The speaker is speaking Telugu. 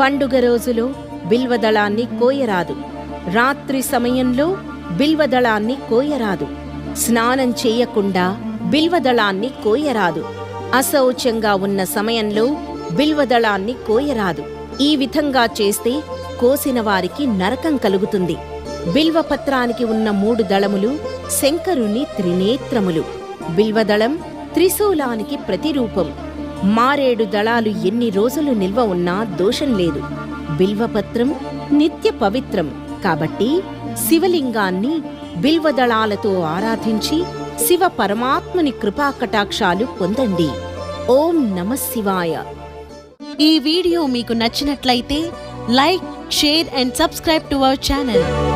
పండుగ రోజులో బిల్వదళాన్ని కోయరాదు. రాత్రి సమయంలో బిల్వదళాన్ని కోయరాదు. స్నానం చేయకుండా బిల్వదళాన్ని కోయరాదు. అశౌచంగా ఉన్న సమయంలో బిల్వదళాన్ని కోయరాదు. ఈ విధంగా చేస్తే కోసిన వారికి నరకం కలుగుతుంది. బిల్వపత్రానికి ఉన్న మూడు దళములు శంకరుని త్రినేత్రములు. బిల్వదళం త్రిశూలానికి ప్రతిరూపం. మారేడు దళాలు ఎన్ని రోజులు నిల్వ ఉన్నా దోషం లేదు. బిల్వపత్రం నిత్య పవిత్రం. కాబట్టి శివలింగాన్ని బిల్వదళాలతో ఆరాధించి శివ పరమాత్ముని కృపాకటాక్షాలు పొందండి. ఓం నమ శివాయ. ఈ వీడియో మీకు నచ్చినట్లయితే like share and subscribe to our channel.